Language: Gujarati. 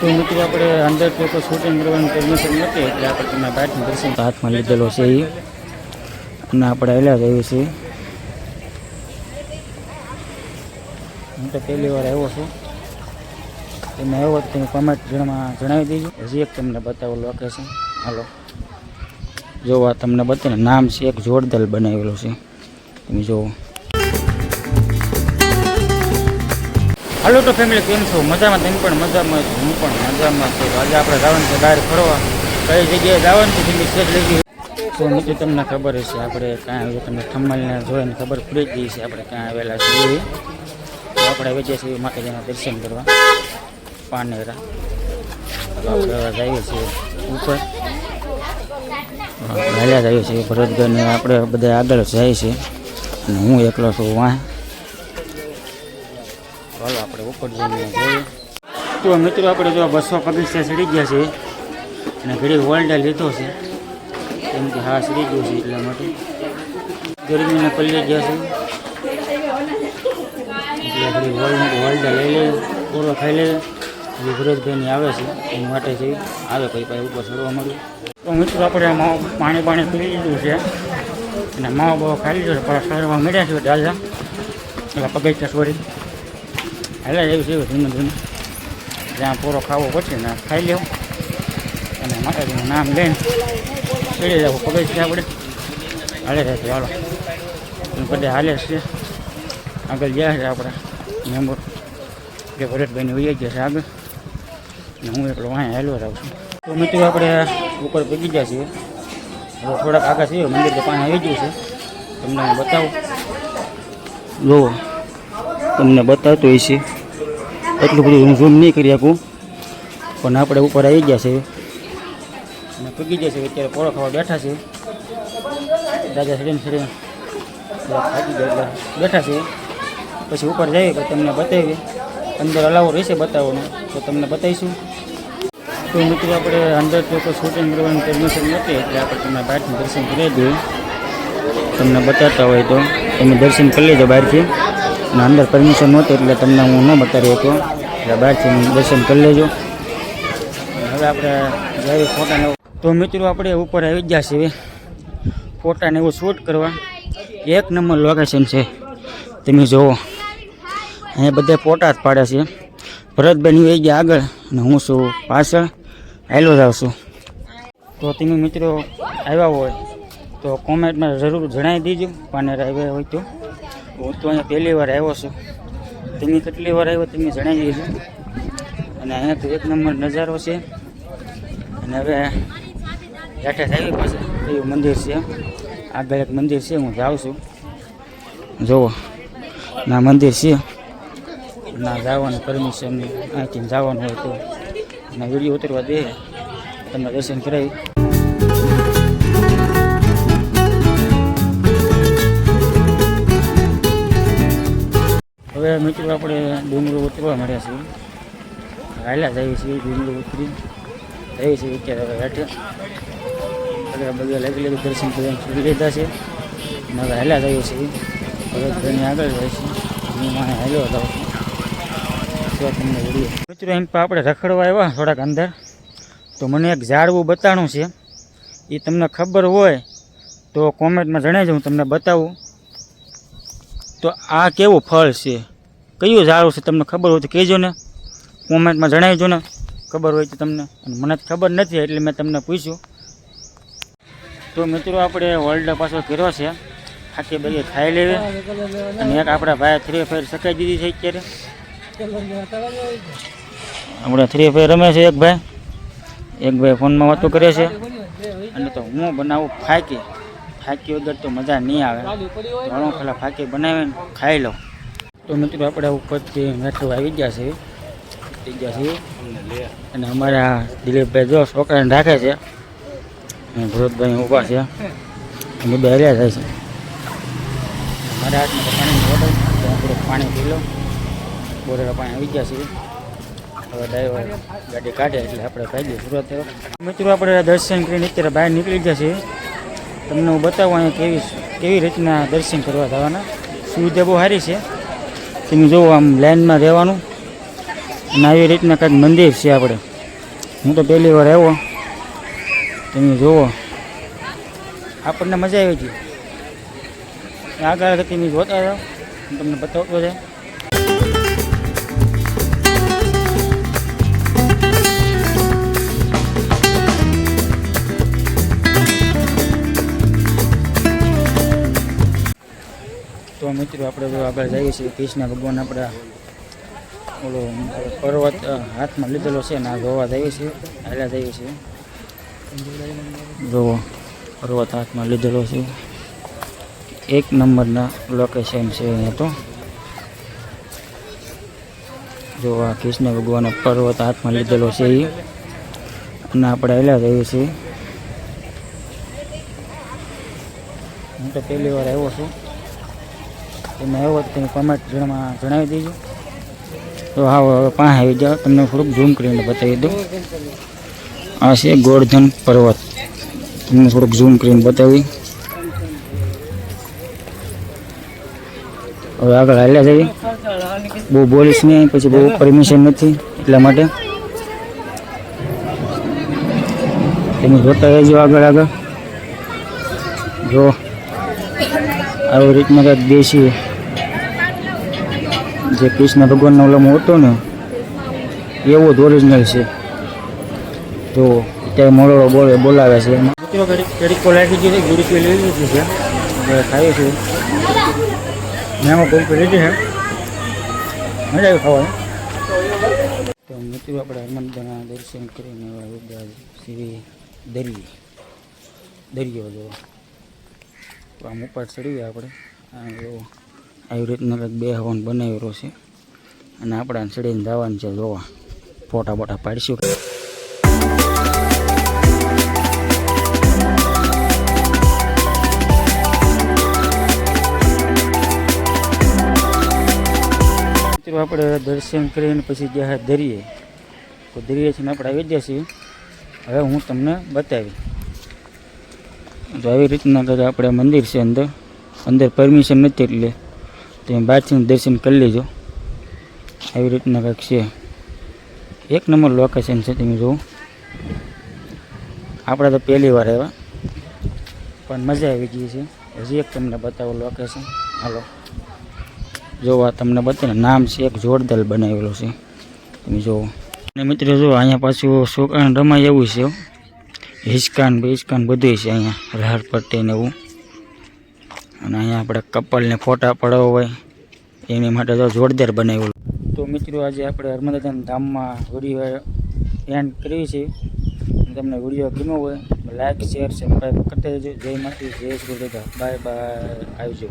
તો મિત્રો આપણે અંદર તો શૂટિંગ કરવાની પરમિશન નથી, એટલે આપણે તમને બહારથી દર્શન હાથમાં લીધેલો છે એ અને આપણે હેલા જઈએ છીએ. હું તો પહેલી વાર આવ્યો છું. તમે આવ્યો તો તમે કોમેન્ટ જણાવવા જણાવી દેજો. હજી એક તમને બતાવો લોકેશન હાલો. જોવા તમને બતાવે નામ છે, એક જોરદાર બનાવેલું છે. તમે જુઓ હાલો તો ફેમિલી કેમ છો? મજામાં? તમે પણ મજામાં જ. હું પણ મજામાં છું. આજે આપણે જવાનું છે બહાર ફરવા. કઈ જગ્યાએ જવાનું છે તેની સ્ટેજ લઈ ગઈ તો મિત્રો તમને ખબર હશે, આપણે કાંઈ આવ્યું તમને થમલને જોઈને ખબર પડી જ ગઈ છે આપણે ક્યાં આવેલા છીએ. આપણે આવી જઈએ છીએ માતાજીના દર્શન કરવા. પાનેરા. આપણે જઈએ છીએ ઉપર. હાલ્યા જઈએ છીએ ભરતગઢને. આપણે બધા આગળ જાય છે અને હું એકલો છું, વાહ. ચાલો આપણે ઉપર જઈને જોઈએ તો મિત્રો, આપણે જો બસો પગથિયા ચડી ગયા છે અને ઘડી વોલ્ડા લીધો છે. કેમ કે હા ચડી ગયો છે એટલા માટે. ગરમીને પલ્લે ગયા છે. એટલે હોલ્ડા લઈ લે પૂરો ખાઈ લે જે ભરતભાઈની આવે છે, એની માટે છે. આવે કઈ પાસે ઉપર ચડવા મળ્યું તો મિત્રો, આપણે પાણી પાણી પી લીધું છે. અને માવો બાવો ખાઈ લીધો છે. પણ શહેરમાં મળ્યા છે ડાલા એટલે પગથિયા છોડી હાલે એવું છે ધીમે ધીમે જ્યાં પૂરો ખાવો પડશે ને ખાઈ લેવું. અને માતાજીનું નામ લઈને ચડી જવું. પગે છે આપણે હાલે રહે છે ચાલો બધે હાલે છે. આગળ ગયા છે આપણા મેમ્બર. જે ભરતભાઈને વહી ગયા છે આગળ. ને હું એકલો અહીંયા હેલો જાઉં છું. તો મિત્રો, આપણે ઉપર પગી ગયા છીએ. હવે થોડાક આગળ છીએ મંદિર તો પાણી આવી ગયું છે. તમને બતાવું. જુઓ, તમને બતાવતો હોય છે. એટલું બધું હું ઝૂમ નહીં કરી શકું. પણ આપણે ઉપર આવી ગયા છે. અને પગી ગયા છે, અત્યારે પોળો ખાવા બેઠા છે. દાદા સડીને સડીને થાકી ગયા બેઠા છે. પછી ઉપર જઈએ તો તમને બતાવીએ. અંદર અલાવો રહેશે બતાવવાનું. તો તમને બતાવીશું. તો મિત્રો, આપણે અંદર તો શૂટિંગ કરવાની પરમિશન નથી, એટલે આપણે તમને બહારથી દર્શન કરી દઈએ. તમને બતાવતા હોય તો. તમે દર્શન કરી લેજો બહારથી. અને અંદર પરમિશન નહોતી, એટલે તમને હું ન બતાવી હતો એટલે બહારથી દર્શન કરી લેજો. હવે આપણે જઈએ ફોટાને. તો મિત્રો, આપણે ઉપર આવી ગયા છીએ. ફોટાને એવું શૂટ કરવા. એક નંબર લોકેશન છે. તમે જુઓ અહીંયા બધા ફોટા જ પાડે છે. ભરતભાઈ વહી ગયા આગળ અને હું છું પાછળ. હાલો જાઉં આવશું તો તમે મિત્રો આવ્યા હોય તો કોમેન્ટમાં જરૂર જણાવી દીજો. પાનેર આવ્યા હોય તો. હું તો અહીંયા પહેલી વાર આવ્યો છું. તમે કેટલી વાર આવ્યો તમે જણાવી દીધું અને અહીંયા તો એક નંબર નજારો છે. અને હવે હેઠે આવી પાસે એવું મંદિર છે. આગળ એક મંદિર છે, હું જાઉં છું. જુઓ, ના મંદિર છે. ના જવાનું પરમિશન અહીંથી જવાનું હોય તો. અને વીડિયો ઉતરવા દે. તમને દર્શન કરાવી. હવે મિત્રો આપણે ડુંગરો ઉતરવા મળ્યા છીએ. હાલ્યા જઈએ છીએ, ડુંગરો ઉતરી જઈએ છીએ અત્યારે હવે હેઠે. પગે પગે લગી દર્શન કરીને છોડી લીધા છે. હવે હાલ્યા જઈએ છીએ. ભરતભાઈની આગળ જાય છે હું માને હાલ્યો હતો. તો તમને વીડિયો મિત્રો, એમ પણ આપણે રખડવા આવ્યા થોડાક અંદર. તો મને એક ઝાડવું બતાણું છે. એ તમને ખબર હોય તો કોમેન્ટમાં જણાવજો, હું તમને બતાવું. તો આ કેવું ફળ છે? કયું ઝાડું છે તમને ખબર હોય તો કહેજો ને કોમેન્ટમાં જણાવજો ને. ખબર હોય તો તમને. મને ખબર નથી એટલે મેં તમને પૂછ્યું. તો મિત્રો, આપણે વર્લ્ડ પાછો કર્યો છે. આખી બધી ખાઈ લેવી. અને એક આપણા ભાઈ થ્રી ફાયર સકાઈ દીધી છે અત્યારે. આપણે થ્રી ફાયર રમે છે એક ભાઈ. એક ભાઈ ફોનમાં વાતો કરે છે. અને તો હું બનાવું ફાકી. ફાકી વગર તો મજા નહીં આવે. ઘણો ખાલી ફાકી બનાવીને ખાઈ લઉં. તો મિત્રો આપણે ઉપરથી મેટ્રો આવી ગયા છે ગયા છે અને અમારા દિલીપભાઈ જો છોકરાને રાખે છે. અને ભરતભાઈ ઊભા છે. અમે બે હર્યા થાય છે. મારા હાથમાં પાણી બોટલ પાણી પી લો બોરેલા પાણી આવી ગયા છે હવે ડ્રાઈવર ગાડી કાઢે એટલે આપણે કાઢીએ સુરત મિત્રો આપણે દર્શન કરીને અત્યારે બહાર નીકળી ગયા છીએ. તમને હું બતાવું અહીંયા કેવી કેવી રીતના દર્શન કરવા જવાના. સુવિધા બહુ સારી છે. તમે જુઓ આમ લાઇનમાં રહેવાનું. અને આવી રીતના કંઈક મંદિર છે આપણે. હું તો પહેલી વાર આવ્યો. તમે જુઓ. આપણને મજા આવી ગઈ. આગળ તમે જોતા જાઓ. હું તમને બતાવતો છે તો મિત્રો આપણે આગળ જઈએ છીએ. કૃષ્ણ ભગવાન આપણા ઓલો પર્વત હાથમાં લીધેલો છે ને આ જોવા જઈએ છીએ. હાલ્યા જઈએ છીએ. જોવો પર્વત હાથમાં લીધેલો છે. એક નંબરના લોકેશન છે અહીંયા તો. જો આ કૃષ્ણ ભગવાનનો પર્વત હાથમાં લીધેલો છે એ અને આપણે હેલા જઈએ છીએ. હું તો પહેલી વાર આવ્યો છું. તમે આવ્યો તો તમે કોમેન્ટ જણમાં જણાવી દેજો. તો હા હવે પાસે આવી જાઓ, તમને થોડુંક ઝૂમ કરીને બતાવી દઉં. આ છે ગોળધન પર્વત. તમને થોડુંક ઝૂમ કરીને બતાવી. હવે આગળ હાલ્યા જઈએ. બહુ બોલીશ નહીં, પછી બહુ પરમિશન નથી એટલા માટે. તમે જોતા રહેજો આગળ આગળ. જો, આવી રીતના કંઈક દેશી જે કૃષ્ણ ભગવાનનો ઓલામાં હતો ને એવો જ ઓરિજિનલ છે. તો અત્યારે મોડો બોલે બોલાવે છે. મિત્રો કડીકો લાગી છે ગુડી લઈ લીધી છે. ખાઈએ છીએ. મેં કોઈ લીધી છે. મજા આવી ખાવાની. તો મિત્રો આપણે હનુમાનદાના દર્શન કરીને શ્રી ગયા દરિયે. દરિયો જો. આમ ઉપર ચડીએ આપણે. આ આવી રીતના કંઈક બે હવન બનાવેલો છે. અને આપણે ચડીને જવાનું છે જોવા. ફોટા બોટા પાડીશું. આપણે દર્શન કરીને પછી ગયા દરિયે. તો દરિયે છે ને આપણે આવી ગયા છીએ. હવે હું તમને બતાવી તો આવી રીતના આપણે મંદિર છે અંદર. અંદર પરમિશન નથી એટલે. તમે બહારથી દર્શન કરી લેજો. આવી રીતના કંઈક છે. એક નંબર લોકેશન છે તમે જોવું. આપણે તો પહેલી વાર આવ્યા. પણ મજા આવી ગઈ છે. હજી એક તમને બતાવો લોકેશન હાલો. જો આ તમને બતાવે નામ છે એક જોરદાર બનાવેલું છે. તમે જુઓ અને મિત્રો જો અહીંયા પાછું છોકરાને રમાય એવું છે. હિચકાન, બિચકાન બધું છે અહીંયા. રાહર પટ્ટી ને એવું. અને અહીંયા આપણે કપલને ફોટા પડાવવા હોય, એની માટે તો જોરદાર બનાવ્યું. તો મિત્રો, આજે આપણે હરમદાદાના ધામમાં વીડિયો એન્ડ કરી છે. તમને વીડિયો ગમ્યો હોય લાઈક શેર સબસ્ક્રાઈબ કરતા રહેજો જય માતી જય શ્રી બાય બાય આવજો.